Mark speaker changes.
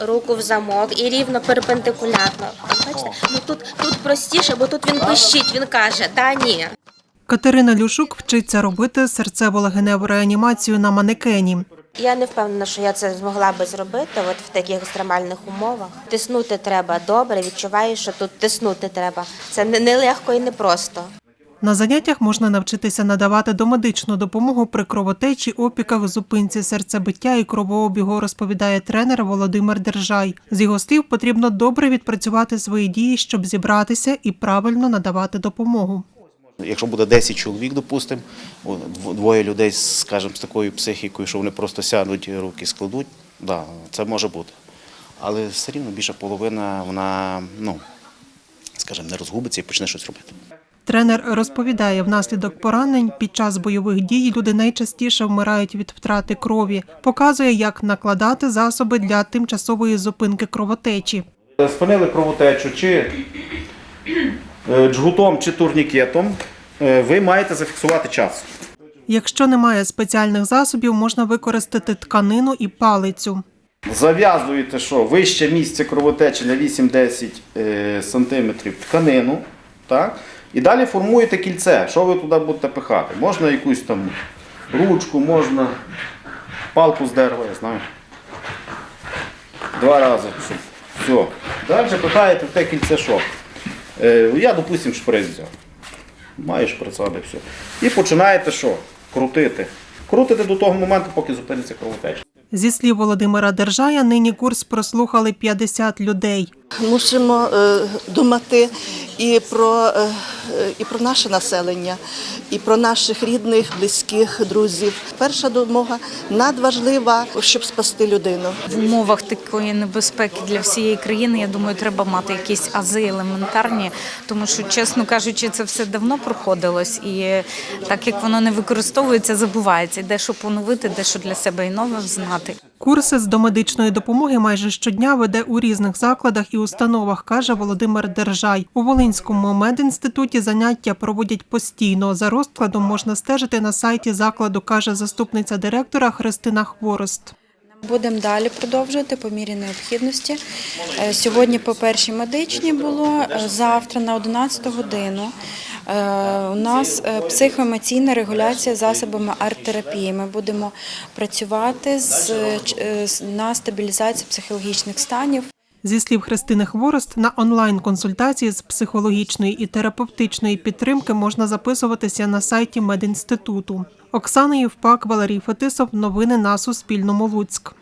Speaker 1: руку в замок і рівно перпендикулярно. Бачите? Ну тут, тут простіше, бо тут він пищить, він каже, да ні.
Speaker 2: Катерина Люшук вчиться робити серцево-легеневу реанімацію на манекені.
Speaker 1: Я не впевнена, що я це змогла би зробити от в таких екстремальних умовах. Тиснути треба добре, відчуваю, що тут тиснути треба. Це не- нелегко і непросто.
Speaker 2: На заняттях можна навчитися надавати домедичну допомогу при кровотечі, опіках, зупинці серцебиття і кровообігу, розповідає тренер Володимир Держай. З його слів, потрібно добре відпрацювати свої дії, щоб зібратися і правильно надавати допомогу.
Speaker 3: Якщо буде 10 чоловік, допустимо, двоє людей, скажімо, з такою психікою, що вони просто сядуть руки складуть, да, це може бути. Але все рівно більша половина, вона, ну, скажімо, не розгубиться і почне щось робити.
Speaker 2: Тренер розповідає, внаслідок поранень під час бойових дій люди найчастіше вмирають від втрати крові. Показує, як накладати засоби для тимчасової зупинки кровотечі.
Speaker 3: Спинили кровотечу чи е, джгутом, чи турнікетом, е, ви маєте зафіксувати час.
Speaker 2: Якщо немає спеціальних засобів, можна використати тканину і палицю.
Speaker 3: Зав'язуєте що? Вище місце кровотечі на 8-10 е, сантиметрів тканину. Так? І далі формуєте кільце. Що ви туди будете пихати? Можна якусь там ручку, можна палку з дерева, я знаю. Два рази. Все. Далі пихаєте в те кільце що? Е, я, допустимо, шприц взяв. Маєш шприцади, все. І починаєте що? Крутити. Крутите до того моменту, поки зупиниться кровотеча.
Speaker 2: Зі слів Володимира Держая, нині курс прослухали 50 людей.
Speaker 4: Мусимо е, думати і про, е, е, і про наше населення, і про наших рідних, близьких, друзів. Перша допомога надважлива, щоб спасти людину.
Speaker 5: в умовах такої небезпеки для всієї країни, я думаю, треба мати якісь ази елементарні, тому що, чесно кажучи, це все давно проходилось, і так як воно не використовується, забувається. І Дещо поновити, дещо для себе і нове знати.
Speaker 2: Курси з домедичної допомоги майже щодня веде у різних закладах і установах, каже Володимир Держай. У Волинському медінституті заняття проводять постійно. За розкладом можна стежити на сайті закладу, каже заступниця директора Христина Хворост.
Speaker 6: Будемо далі продовжувати по мірі необхідності. Е, Сьогодні по першій медичній було, е, завтра на 11 годину. Е, У нас е, психоемоційна регуляція засобами арт-терапії. Ми будемо працювати е, з- на стабілізацію психологічних станів.
Speaker 2: Зі слів Христини Хворост, на онлайн-консультації з психологічної і терапевтичної підтримки можна записуватися на сайті медінституту. Оксана Євпак, Валерій Фетисов. Новини на Суспільному. Луцьк.